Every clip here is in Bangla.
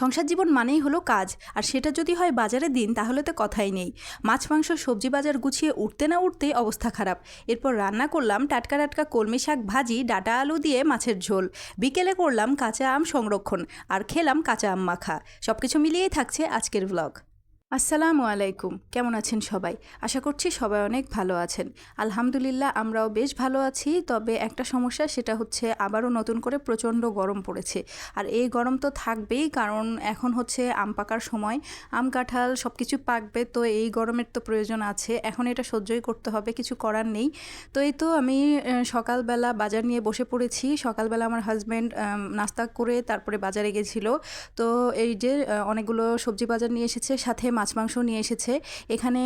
সংসার জীবন মানেই হলো কাজ, আর সেটা যদি হয় বাজারে দিন, তাহলে তো কথাই নেই। মাছ, মাংস, সবজি বাজার গুছিয়ে উঠতে না উঠতেই অবস্থা খারাপ। এরপর রান্না করলাম টাটকা টাটকা কলমি শাক ভাজি, ডাটা আলু দিয়ে মাছের ঝোল। বিকেলে করলাম কাঁচা আম সংরক্ষণ, আর খেলাম কাঁচা আম মাখা। সব কিছু মিলিয়েই থাকছে আজকের ব্লগ আসসালামু আলাইকুম। কেমন আছেন সবাই? আশা করছি সবাই অনেক ভালো আছেন। আলহামদুলিল্লাহ, আমরাও বেশ ভালো আছি। তবে একটা সমস্যা, সেটা হচ্ছে আবারও নতুন করে প্রচণ্ড গরম পড়েছে। আর এই গরম তো থাকবেই, কারণ এখন হচ্ছে আম পাকার সময়। আম কাঁঠাল সব কিছু পাকবে, তো এই গরমের তো প্রয়োজন আছে। এখন এটা সহ্যই করতে হবে, কিছু করার নেই। তো এই তো আমি সকালবেলা বাজার নিয়ে বসে পড়েছি। সকালবেলা আমার হাজব্যান্ড নাস্তা করে তারপরে বাজারে গেছিল। তো এই যে অনেকগুলো সবজি বাজার নিয়ে এসেছে। সাথে মাছ মাংস নিয়ে এসেছে। এখানে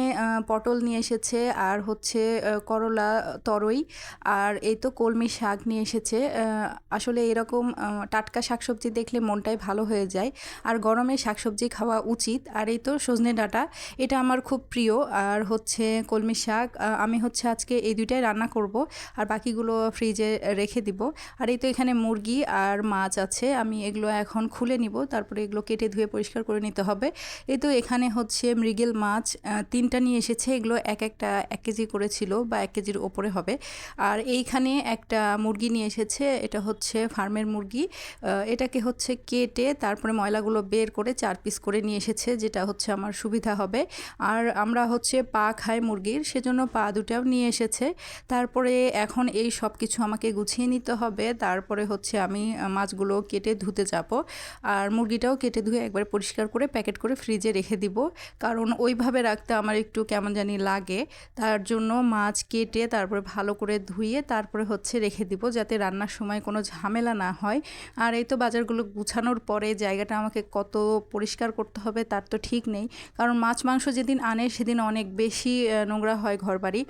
পটল নিয়ে এসেছে আর হচ্ছে করলা, তরই আর এই তো কলমি শাক নিয়ে এসেছে। আসলে এরকম টাটকা শাকসবজি দেখলে মনটাই ভালো হয়ে যায়। আর গরমে শাকসবজি খাওয়া উচিত। আর এই তো সজনে ডাঁটা, এটা আমার খুব প্রিয়। আর হচ্ছে কলমি শাক আমি হচ্ছে আজকে এই দুইটাই রান্না করব। আর বাকিগুলো ফ্রিজে রেখে দিব। আর এই তো এখানে মুরগি আর মাছ আছে। আমি এগুলো এখন খুলে নিব। তারপরে এগুলো কেটে ধুয়ে পরিষ্কার করে নিতে হবে। এই তো এখানে হচ্ছে মৃগেল মাছ তিনটা নিয়ে এসেছে। এগুলো এক একটা এক কেজি করেছিল বা এক কেজির ওপরে হবে। আর এইখানে একটা মুরগি নিয়ে এসেছে। এটা হচ্ছে ফার্মের মুরগি। এটাকে হচ্ছে কেটে তারপরে ময়লাগুলো বের করে চার পিস করে নিয়ে এসেছে, যেটা হচ্ছে আমার সুবিধা হবে। আর আমরা হচ্ছে পা খাই মুরগির, সেজন্য পা দুটাও নিয়ে এসেছে। তারপরে এখন এই সব কিছু আমাকে গুছিয়ে নিতে হবে। তারপরে হচ্ছে আমি মাছগুলো কেটে ধুতে যাব। আর মুরগিটাও কেটে ধুয়ে একবার পরিষ্কার করে প্যাকেট করে ফ্রিজে রেখে দিব। কারণ ওইভাবে রাখতে আমার একটু কেমন জানি লাগে। তার জন্য মাছ কেটে তারপরে ভালো করে ধুয়ে তারপরে হচ্ছে রেখে দিব যাতে রান্নার সময় কোনো ঝামেলা না হয়। আর এই তো বাজারগুলো গুছানোর পরে জায়গাটা আমাকে কত পরিষ্কার করতে হবে তার তো ঠিক নেই। কারণ মাছ মাংস যেদিন আনে সেদিন অনেক বেশি নোংরা হয় ঘর বাড়ি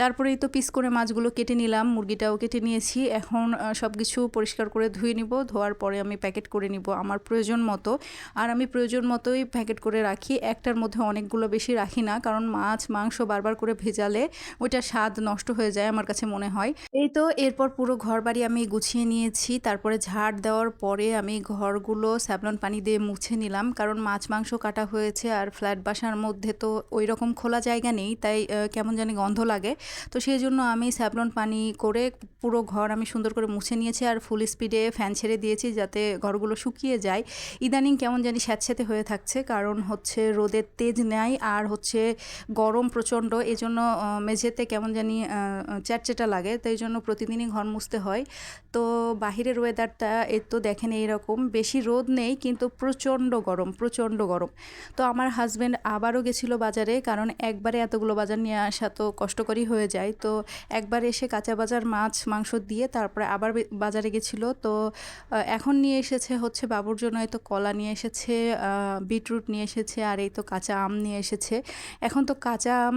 তারপরেই তো পিস করে মাছগুলো কেটে নিলাম, মুরগিটাও কেটে নিয়েছি। এখন সব কিছু পরিষ্কার করে ধুয়ে নিব, ধোয়ার পরে আমি প্যাকেট করে নিব আমার প্রয়োজন মতো। আর আমি প্রয়োজন মতোই প্যাকেট করে রাখি। একটার মধ্যে অনেকগুলো বেশি রাখি না, কারণ মাছ, মাংস বারবার করে ভেজালে ওইটা স্বাদ নষ্ট হয়ে যায় আমার কাছে মনে হয়। এই তো এরপর পুরো ঘর বাড়ি আমি গুছিয়ে নিয়েছি, তারপরে ঝাড় দেওয়ার পরে আমি ঘরগুলো স্যাবলন পানি দিয়ে মুছে নিলাম, কারণ মাছ, মাংস কাটা হয়েছে আর ফ্ল্যাট বাসার মধ্যে তো ওই রকম খোলা জায়গা নেই, তাই কেমন জানি গন্ধ লাগে। তো সেই জন্য আমি স্যাবলন পানি করে পুরো ঘর আমি সুন্দর করে মুছে নিয়েছি আর ফুল স্পিডে ফ্যান ছেড়ে দিয়েছি যাতে ঘরগুলো শুকিয়ে যায়। ইদানিং কেমন জানি স্যাঁতস্যাঁতে হয়ে থাকছে, কারণ হচ্ছে তেজ নেয় আর হচ্ছে গরম প্রচণ্ড এই জন্য মেঝেতে কেমন জানি চ্যাটচেটা লাগে, তাই জন্য প্রতিদিনই ঘর মুছতে হয়। তো বাহিরের ওয়েদারটা এর তো দেখেন এইরকম, বেশি রোদ নেই কিন্তু প্রচণ্ড গরম প্রচণ্ড গরম। তো আমার হাজব্যান্ড আবারও গেছিল বাজারে, কারণ একবারে এতগুলো বাজার নিয়ে আসা তো কষ্টকরই হয়ে যায়। তো একবার এসে কাঁচা বাজার মাছ, মাংস দিয়ে তারপরে আবার বাজারে গেছিল। তো এখন নিয়ে এসেছে হচ্ছে বাবুর জন্য এই তো কলা নিয়ে এসেছে বিটরুট নিয়ে এসেছে, আর এই তো কাঁচা আম নিয়ে এসেছে। এখন তো কাঁচা আম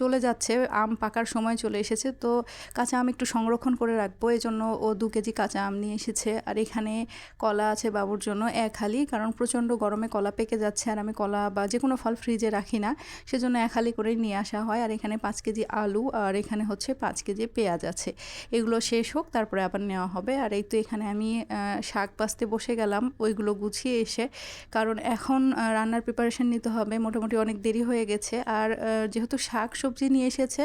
চলে যাচ্ছে, আম পাকার সময় চলে এসেছে, তো কাঁচা আম একটু সংরক্ষণ করে রাখব এই জন্য ও দু কেজি কাঁচা আম নিয়ে এসেছে। আর এখানে কলা আছে বাবুর জন্য, এক হালি, কারণ প্রচণ্ড গরমে কলা পেকে যাচ্ছে, আর আমি কলা বা যে কোনো ফল ফ্রিজে রাখি না, সেজন্য এক হালি করেই নিয়ে আসা হয়। আর এখানে পাঁচ কেজি আলু, আর এখানে হচ্ছে পাঁচ কেজি পেঁয়াজ আছে। এগুলো শেষ হোক, তারপরে আবার নেওয়া হবে। আর এই তো এখানে আমি শাক বাছতে বসে গেলাম, ওইগুলো গুছিয়ে এসে, কারণ এখন রান্নার প্রিপারেশন নিতে হবে। মোটামুটি অনেক দেরি হয়ে গেছে। আর যেহেতু শাক সবজি নিয়ে এসেছে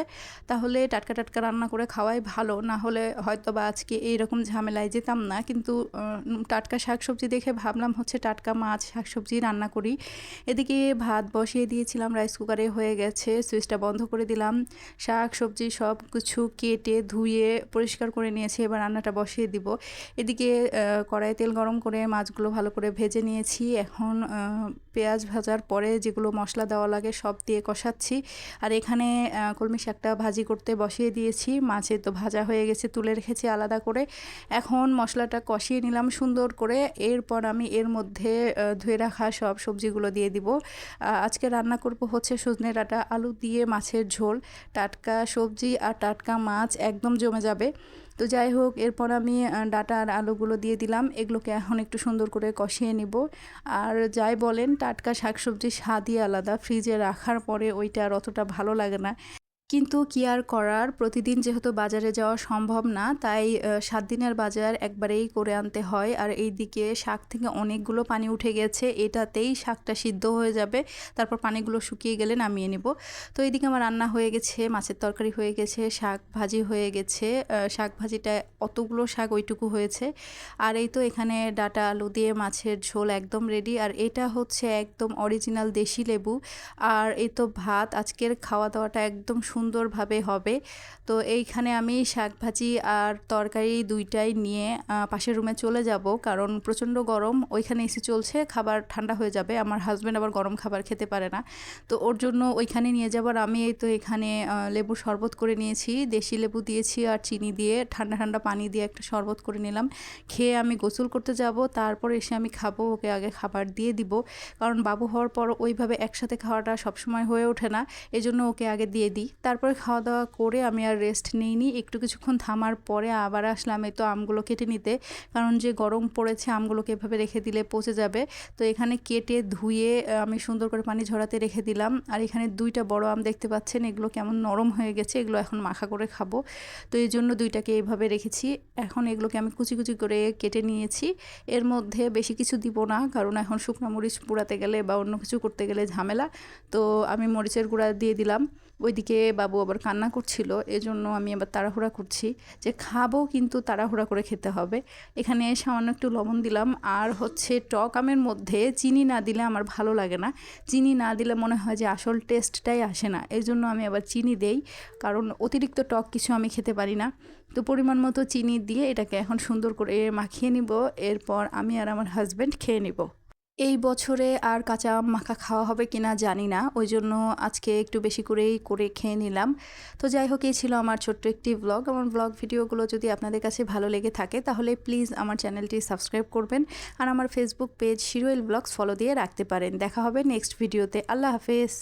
তাহলে টাটকা টাটকা রান্না করে খাওয়াই ভালো। না হলে হয়তো বা আজকে এইরকম ঝামেলায় যেতাম না। কিন্তু টাটকা শাক সবজি দেখে ভাবলাম হচ্ছে টাটকা মাছ শাক সবজি রান্না করি। এদিকে ভাত বসিয়ে দিয়েছিলাম রাইস কুকারে হয়ে গেছে সুইচটা বন্ধ করে দিলাম। শাক সবজি সব কিছু কেটে ধুয়ে পরিষ্কার করে নিয়েছি। এবার রান্নাটা বসিয়ে দিব। এদিকে আহ, কড়াইয়ে তেল গরম করে মাছগুলো ভালো করে ভেজে নিয়েছি। এখন পেঁয়াজ ভাজার পরে যেগুলো মশলা দেওয়া লাগে সব দিয়ে কষাচ্ছি। আর এখানে কলমি শাকটা ভাজি করতে বসিয়ে দিয়েছি। মাছে তো ভাজা হয়ে গেছে, তুলে রেখেছি আলাদা করে। এখন মশলাটা কষিয়ে নিলাম সুন্দর করে। এরপর আমি এর মধ্যে ধুয়ে রাখা সব সবজিগুলো দিয়ে দিব। আজকে রান্না করব হচ্ছে সজনে ডাঁটা, আলু দিয়ে মাছের ঝোল। টাটকা সবজি আর টাটকা মাছ একদম জমে যাবে। তো যাই হোক, এরপর আমি ডাঁটা আর আলুগুলো দিয়ে দিলাম। এগুলোকে এখন একটু সুন্দর করে কষিয়ে নিব। আর যাই বলেন, টাটকা শাকসবজির স্বাদই আলাদা ফ্রিজে রাখার পরে ওইটা আর অতটা ভালো লাগে না। কিন্তু কি আর করার? প্রতিদিন যেহেতু বাজারে যাওয়া সম্ভব না, তাই সাত দিনের বাজার একবারেই করে আনতে হয়। আর এইদিকে শাক থেকে অনেকগুলো পানি উঠে গেছে, এটাতেই শাকটা সিদ্ধ হয়ে যাবে। তারপর পানিগুলো শুকিয়ে গেলে নামিয়ে নেব। তো এইদিকে আমার রান্না হয়ে গেছে, মাছের তরকারি হয়ে গেছে, শাক ভাজি হয়ে গেছে। শাক ভাজিটা অতগুলো শাক ওইটুকু হয়েছে। আর এই তো এখানে ডাটা আলু দিয়ে মাছের ঝোল একদম রেডি আর এটা হচ্ছে একদম অরিজিনাল দেশি লেবু। আর এই তো ভাত, আজকের খাওয়া দাওয়াটা একদম সুন্দরভাবে হবে। তো এইখানে আমি শাক ভাজি আর তরকারি দুইটাই নিয়ে পাশের রুমে চলে যাব কারণ প্রচণ্ড গরম। ওইখানে এসি চলছে, খাবার ঠান্ডা হয়ে যাবে। আমার হাজব্যান্ড আবার গরম খাবার খেতে পারে না। তো ওর জন্য ওইখানে নিয়ে যাবার আমি এই তো এখানে লেবু শরবত করে নিয়েছি। দেশি লেবু দিয়েছি আর চিনি দিয়ে, ঠান্ডা ঠান্ডা পানি দিয়ে একটা শরবত করে নিলাম। খেয়ে আমি গোসল করতে যাব, তারপর এসে আমি খাব, ওকে আগে খাবার দিয়ে দিব। কারণ বাবু হওয়ার পর ওইভাবে একসাথে খাওয়াটা সবসময় হয়ে ওঠে না। এই জন্য ওকে আগে দিয়ে দিই। তারপরে খাওয়া দাওয়া করে আমি আর রেস্ট নিইনি। একটু কিছুক্ষণ থামার পরে আবার আসলাম এই তো আমগুলো কেটে নিতে। কারণ যে গরম পড়েছে, আমগুলোকে এভাবে রেখে দিলে পচে যাবে। তো এখানে কেটে ধুয়ে আমি সুন্দর করে পানি ঝরাতে রেখে দিলাম। আর এখানে দুইটা বড় আম দেখতে পাচ্ছেন, এগুলো কেমন নরম হয়ে গেছে, এগুলো এখন মাখা করে খাব। তো এই জন্য দুইটাকে এইভাবে রেখেছি। এখন এগুলোকে আমি কুচি কুচি করে কেটে নিয়েছি। এর মধ্যে বেশি কিছু দিব না, কারণ এখন শুকনো মরিচ পোড়াতে গেলে বা অন্য কিছু করতে গেলে ঝামেলা। তো আমি মরিচের গুঁড়া দিয়ে দিলাম। ওইদিকে বাবু আবার কান্না করছিল, এজন্য আমি আবার তাড়াহুড়া করছি যে খাব কিন্তু তাড়াহুড়া করে খেতে হবে। এখানে সামান্য একটু লবণ দিলাম, আর হচ্ছে টক আমের মধ্যে চিনি না দিলে আমার ভালো লাগে না। চিনি না দিলে মনে হয় যে আসল টেস্টটাই আসে না এই জন্য আমি আবার চিনি দেই, কারণ অতিরিক্ত টক কিছু আমি খেতে পারি না। তো পরিমাণ মতো চিনি দিয়ে এটাকে এখন সুন্দর করে মাখিয়ে নিব, এরপর আমি আর আমার হাজব্যান্ড খেয়ে নিব। এই বছরে আর কাঁচা আম মাখা খাওয়া হবে কিনা জানি না, ওই জন্য আজকে একটু বেশি করেই করে খেয়ে নিলাম। তো যাই হোক, এই ছিল আমার ছোট্ট একটি ব্লগ আমার ব্লগ ভিডিওগুলো যদি আপনাদের কাছে ভালো লেগে থাকে, তাহলে প্লিজ আমার চ্যানেলটি সাবস্ক্রাইব করবেন আর আমার ফেসবুক পেজ শিরোয়েল ব্লগস ফলো দিয়ে রাখতে পারেন। দেখা হবে নেক্সট ভিডিওতে আল্লাহ হাফেজ।